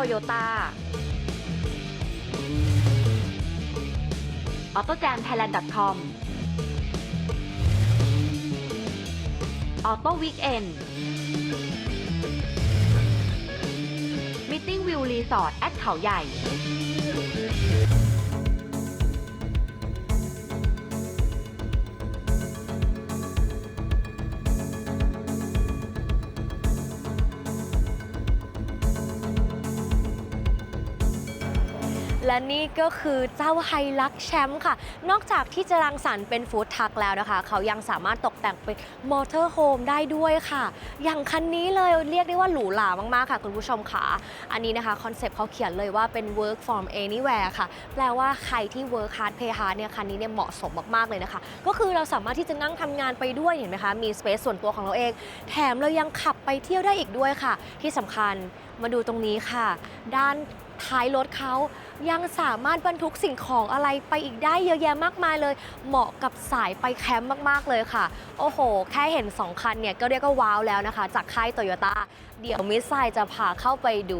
โตโยต้าออโต้แจมไทยแลนด์ดอทคอมออโต้วีคเอนมิทติ้งวิวรีสอร์ทแอดเขาใหญ่ และนี่ก็คือเจ้าไฮลักแชมป์ค่ะ นอกจากที่จะรังสรรค์เป็นฟู้ดทักแล้วนะคะ เขายังสามารถตกแต่งเป็นมอเตอร์โฮมได้ด้วยค่ะ อย่างคันนี้เลยเรียกได้ว่าหรูหรามากๆค่ะคุณผู้ชมค่ะ อันนี้นะคะคอนเซปต์เขาเขียนเลยว่าเป็น work from anywhere ค่ะ แปลว่าใครที่ work hard play hard เนี่ยคันนี้เนี่ยเหมาะสมมากๆเลยนะคะ ก็คือเราสามารถที่จะนั่งทำงานไปด้วยเห็นไหมคะ มีสเปซส่วนตัวของเราเอง แถมเรายังขับไปเที่ยวได้อีกด้วยค่ะ ที่สำคัญ มาดูตรงนี้ค่ะ ด้านท้ายรถเขายังสามารถบรรทุกสิ่งของอะไรไปอีกได้เยอะแยะมากมายเลย เหมาะกับสายไปแคมป์มาก ๆ เลยค่ะ โอ้โห แค่เห็น 2 คันเนี่ย ก็เรียกว้าวแล้วนะคะ จากค่ายโตโยต้าเดี๋ยวมิสไซจะพาเข้าไปดู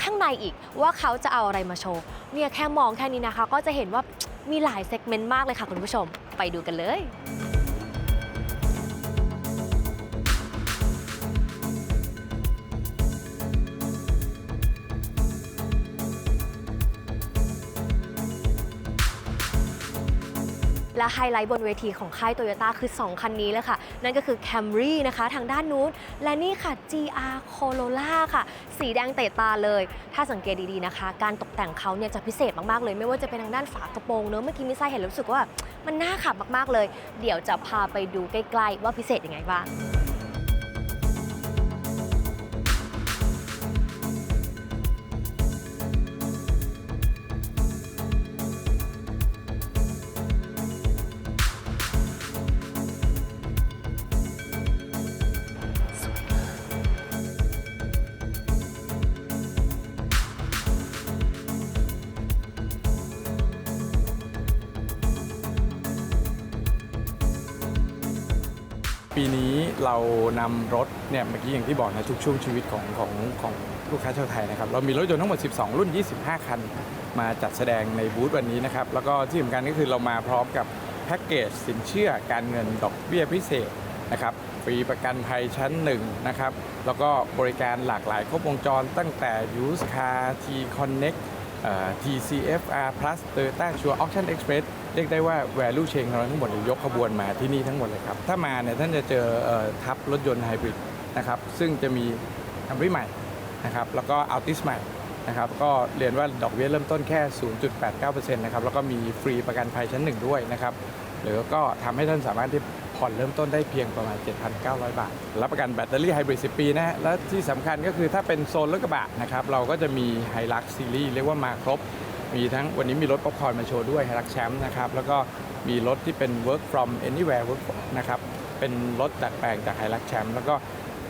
ข้างในอีกว่าเขาจะเอาอะไรมาโชว์ เนี่ยแค่มองแค่นี้นะคะ ก็จะเห็นว่ามีหลายเซกเมนต์มากเลยค่ะคุณผู้ชม ไปดูกันเลย และไฮไลท์บนเวทีของค่ายโตโยต้าคือ 2 คันนี้เลยค่ะ นั่นก็คือ Camry นะคะทางด้านนู้น และนี่ค่ะ GR Corolla ค่ะ สีแดงเตะตาเลย ถ้าสังเกตดีๆนะคะ การตกแต่งเขาเนี่ยจะพิเศษมาก ๆ เลย ไม่ว่าจะเป็นทางด้านฝากระโปรงเนอะเมื่อกี้มิซ่าเห็นแล้วรู้สึกว่ามันน่าขับมากๆเลย เดี๋ยวจะพาไปดูใกล้ ๆ ว่าพิเศษยังไงบ้าง ปีนี้เรานำรถเนี่ยเมื่อกี้อย่างที่บอกนะทุกช่วงชีวิตของของของลูกค้าชาวไทยนะครับเรามีรถยนต์ทั้งหมด 12 รุ่น 25 คัน มาจัดแสดงในบูธวันนี้นะครับ แล้วก็ที่สำคัญก็คือเรามาพร้อมกับแพ็กเกจสินเชื่อการเงินดอกเบี้ยพิเศษนะครับฟรีประกันภัยชั้นหนึ่งนะครับ แล้วก็บริการหลากหลายครบวงจรตั้งแต่ Use Car T Connect เอ่อ TCFR Plus Toyota Sure Auction Express เรียกได้ว่า value chain ของเราทั้งหมดเนี่ยยกขบวนมาที่นี่ทั้งหมดเลยครับ ถ้ามาเนี่ยท่านจะเจอเออทับรถยนต์ไฮบริดนะครับ ซึ่งจะมี Camry ใหม่นะครับ แล้วก็ Altis ใหม่นะครับ ก็เรียนว่าดอกเบี้ยเริ่มต้นแค่ 0.89%นะครับ แล้วก็มีฟรีประกันภัยชั้นหนึ่งด้วยนะครับ หรือก็ทำให้ท่านสามารถที่ ผ่อนเริ่มต้นได้เพียงประมาณ 7,900 บาท รับประกันแบตเตอรี่ไฮบริด 10 ปีนะฮะและที่สำคัญก็คือถ้าเป็นโซนรถกระบะนะครับเราก็จะมีไฮลักซีรีส์เรียกว่ามาครบ มีทั้งวันนี้มีรถป๊อปคอร์นมาโชว์ด้วยไฮลักแชมป์นะครับแล้วก็มีรถที่เป็น work from anywhere work นะครับเป็นรถดัดแปลงจากไฮลักแชมป์แล้วก็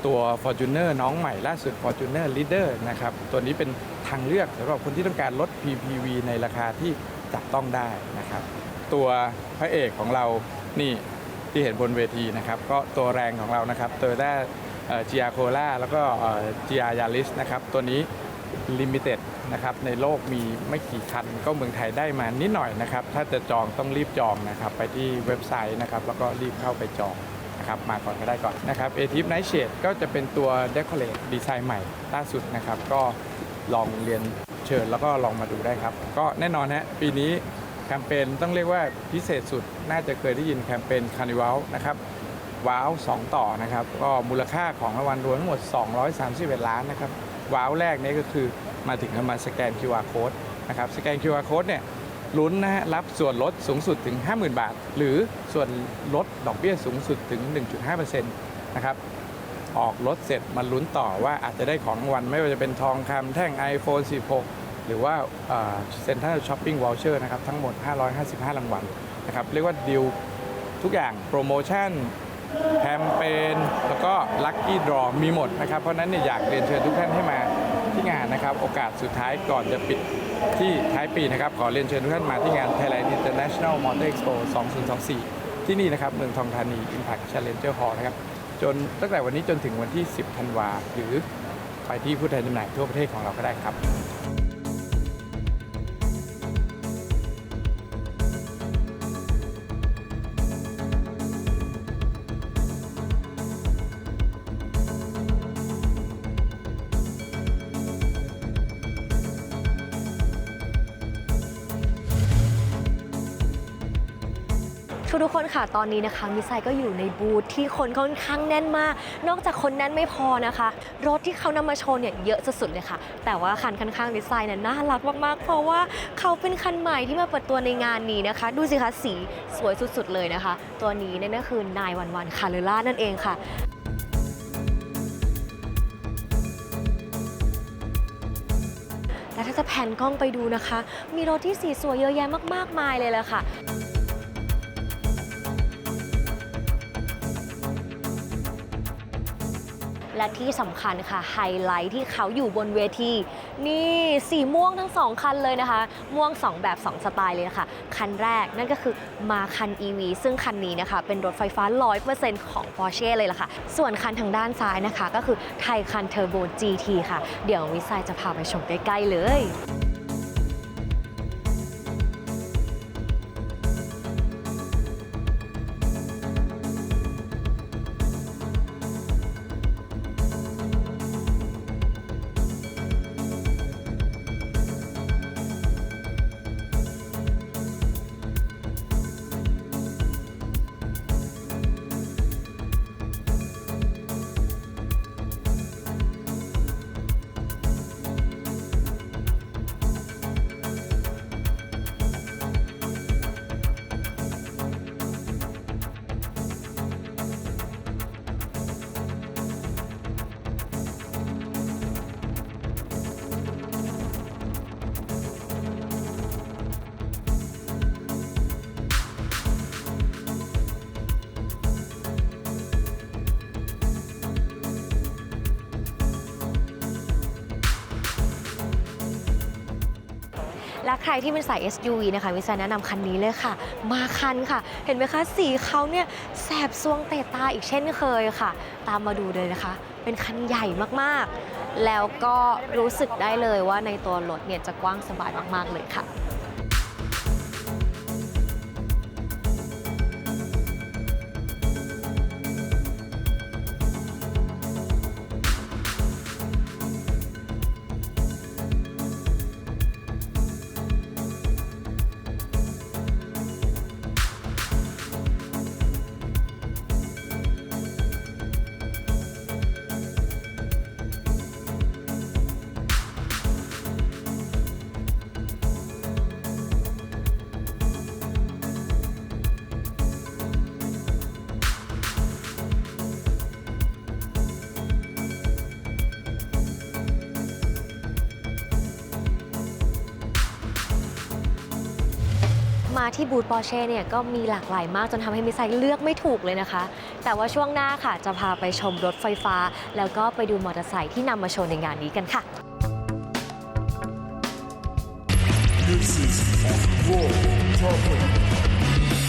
ตัว Fortuner น้องใหม่ล่าสุด Fortuner Leader นะครับตัวนี้เป็นทางเลือกสำหรับคนที่ต้องการรถ PPV ในราคาที่จับต้องได้นะครับ ตัวพระเอกของเรานี่ ที่เห็นบนเวทีนะครับ ก็ตัวแรงของเรานะครับ Toyota เจียโคล่าแล้วก็เจียยาริสนะครับ ตัวนี้ลิมิเต็ดนะครับในโลกมีไม่กี่คัน ก็เมืองไทยได้มานิดหน่อยนะครับ ถ้าจะจองต้องรีบจองนะครับ ไปที่เว็บไซต์นะครับ แล้วก็รีบเข้าไปจองนะครับ มาก่อนก็ได้ก่อนนะครับเอทิปไนท์เชดก็จะเป็นตัว Decorate ดีไซน์ใหม่ล่าสุดนะครับ ก็ลองเรียนเชิญแล้วก็ลองมาดูได้ครับ ก็แน่นอนฮะปีนี้ แคมเปญต้องเรียกว่าพิเศษสุดน่าจะเคยได้ยินแคมเปญคาร์นิวัลนะครับว้าว2ต่อนะครับก็มูลค่าของรางวัลรวมทั้งหมด 231 ล้านนะครับว้าวแรกนี้ก็คือมาถึงมาสแกน QR code นะครับสแกน QR code เนี่ยลุ้นนะฮะรับส่วนลดสูงสุดถึง 50,000 บาท หรือส่วนลดดอกเบี้ยสูงสุดถึง 1.5%นะครับออกรถเสร็จมาลุ้นต่อว่าอาจจะได้ของรางวัลไม่ว่าจะเป็นทองคำแท่ง iPhone 16 หรือว่าเซ็นทรัลช้อปปิ้งวอลเชอร์นะครับทั้งหมด 555 รางวัลนะครับเรียกว่าดีลทุกอย่างโปรโมชั่นแคมเปญแล้วก็ลัคกี้ดรอมีหมดนะครับ เพราะฉะนั้นเนี่ยอยากเรียนเชิญทุกท่านให้มาที่งานนะครับ โอกาสสุดท้ายก่อนจะปิดที่ท้ายปีนะครับ ขอเรียนเชิญทุกท่านมาที่งาน Thailand International Motor Expo 2024 ที่นี่นะครับ เมืองทองธานี Impact Challenger Hall นะครับ จนตั้งแต่วันนี้จนถึงวันที่ 10 ธันวาหรือไปที่ผู้แทนจำหน่ายทั่วประเทศของเราก็ได้ครับ ทุกทุกๆคนค่ะตอนนี้นะคะมิไซก็อยู่ในบูธที่คนค่อนข้างแน่นมาก นอกจากคนแน่นไม่พอนะคะ รถที่เขานำมาโชว์เนี่ยเยอะสุดๆเลยค่ะ แต่ว่าคันข้างๆมิไซเนี่ยน่ารักมากๆ เพราะว่าเขาเป็นคันใหม่ที่มาเปิดตัวในงานนี้นะคะ ดูสิคะสีสวยสุดๆเลยนะคะ ตัวนี้เนี่ยก็คือนายวันวันคาร์เลล่านั่นเองค่ะและถ้าจะแผ่นกล้องไปดูนะคะ มีรถที่สีสวยเยอะแยะมากๆมายเลยแหละค่ะ และที่สำคัญค่ะไฮไลท์ที่เขาอยู่บนเวที นี่สีม่วงทั้งสองคันเลยนะคะ ม่วง 2 แบบ 2 สไตล์เลยนะคะ คันแรกนั่นก็คือมาคัน EV ซึ่งคันนี้นะคะ เป็นรถไฟฟ้า 100%ของ Porsche เลยล่ะค่ะ ส่วนคันทางด้านซ้ายนะคะ ก็คือไทยคันเทอร์โบ GT ค่ะ เดี๋ยววิสัยจะพาไปชมใกล้ ๆ เลย และใครที่เป็นสาย SUV นะคะวิจัยแนะนำคันนี้เลยค่ะ มาคันค่ะ เห็นไหมคะ สีเขาเนี่ยแสบซวงเตะตาอีกเช่นเคยค่ะ ตามมาดูเลยนะคะ เป็นคันใหญ่มากๆ แล้วก็รู้สึกได้เลยว่าในตัวรถเนี่ยจะกว้างสบายมากๆเลยค่ะ ที่บูธปอร์เช่เนี่ยก็มีหลากหลายมากจนทำให้มิไซเลือกไม่ถูกเลยนะคะ แต่ว่าช่วงหน้าค่ะจะพาไปชมรถไฟฟ้า แล้วก็ไปดูมอเตอร์ไซค์ที่นำมาโชว์ในงานนี้กันค่ะ This is Whoa,